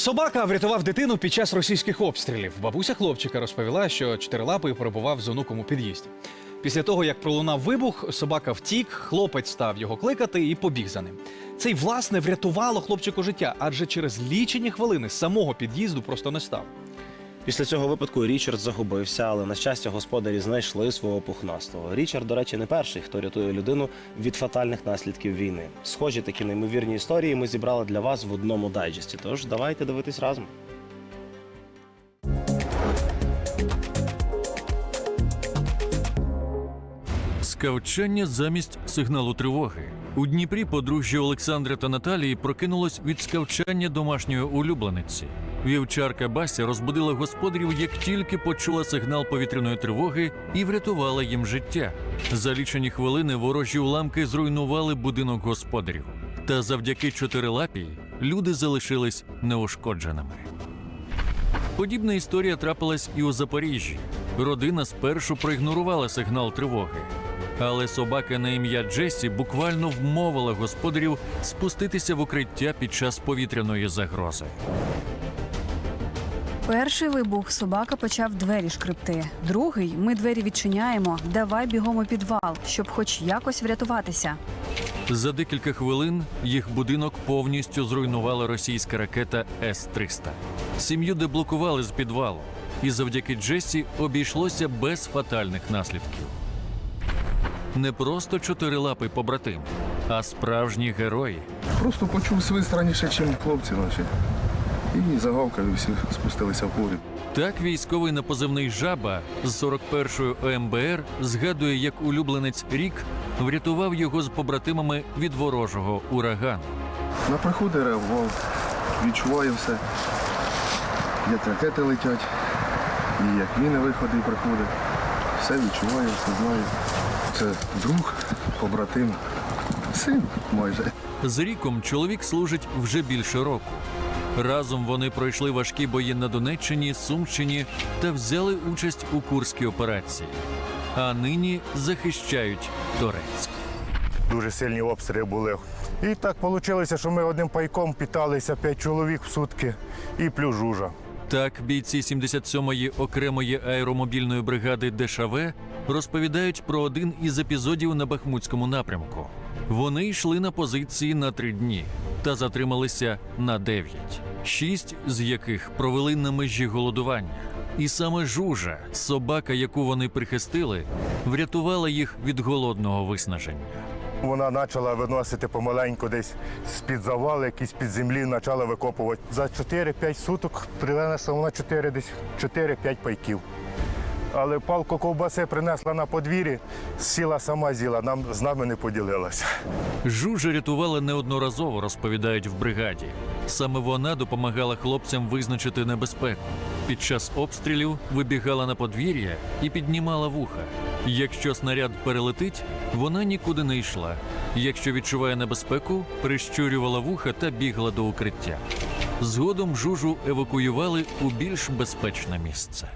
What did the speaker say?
Собака врятував дитину під час російських обстрілів. Бабуся хлопчика розповіла, що чотирилапий перебував з онуком у під'їзді. Після того, як пролунав вибух, собака втік, хлопець став його кликати і побіг за ним. Це й власне врятувало хлопчику життя, адже через лічені хвилини самого під'їзду просто не став. Після цього випадку Річард загубився, але на щастя господарі знайшли свого пухнастого. Річард, до речі, не перший, хто рятує людину від фатальних наслідків війни. Схожі такі неймовірні історії ми зібрали для вас в одному дайджесті. Тож давайте дивитись разом. Скавчання замість сигналу тривоги. У Дніпрі подружжя Олександра та Наталії прокинулось від скавчання домашньої улюблениці. Вівчарка Бася розбудила господарів, як тільки почула сигнал повітряної тривоги і врятувала їм життя. За лічені хвилини ворожі уламки зруйнували будинок господарів. Та завдяки чотирилапій люди залишились неушкодженими. Подібна історія трапилась і у Запоріжжі. Родина спершу проігнорувала сигнал тривоги. Але собака на ім'я Джесі буквально вмовила господарів спуститися в укриття під час повітряної загрози. Перший вибух собака почав двері шкребти. Другий ми двері відчиняємо. Давай бігом у підвал, щоб хоч якось врятуватися. За декілька хвилин їх будинок повністю зруйнувала російська ракета С-300. Сім'ю деблокували з підвалу, і завдяки Джесі обійшлося без фатальних наслідків. Не просто чотирилапий побратим, а справжні герої. Просто почув свист раніше, ніж хлопці наші. І загавкав, і всі спустилися в погріб. Так військовий на позивний жаба з 41-ї ОМБР згадує, як улюбленець Рік врятував його з побратимами від ворожого урагану. На приходи реагував, відчуваю все. Як ракети летять, і як міни виходить і приходить. Все відчуваю, все знаю. Це друг, побратим, син майже. З ріком чоловік служить вже більше року. Разом вони пройшли важкі бої на Донеччині, Сумщині та взяли участь у Курській операції. А нині захищають Торецьк. дуже сильні обстріли були. І так вийшло, що ми одним пайком питалися п'ять чоловік в сутки і плюс жужа. Так, бійці 77-ї окремої аеромобільної бригади ДШВ розповідають про один із епізодів на Бахмутському напрямку. Вони йшли на позиції на три дні та затрималися на дев'ять, шість з яких провели на межі голодування. І саме жужа, собака, яку вони прихистили, врятувала їх від голодного виснаження. Вона почала виносити помаленьку десь з-під завалу, якісь під землі, почала викопувати. За 4-5 суток принесла вона 4, десь 4-5 пайків. Але палку ковбаси принесла на подвір'ї, сіла сама з'їла, нам з нами не поділилася. Жужа рятувала неодноразово, розповідають в бригаді. Саме вона допомагала хлопцям визначити небезпеку. Під час обстрілів вибігала на подвір'я і піднімала вуха. Якщо снаряд перелетить, вона нікуди не йшла. Якщо відчуває небезпеку, прищурювала вуха та бігла до укриття. Згодом жужу евакуювали у більш безпечне місце.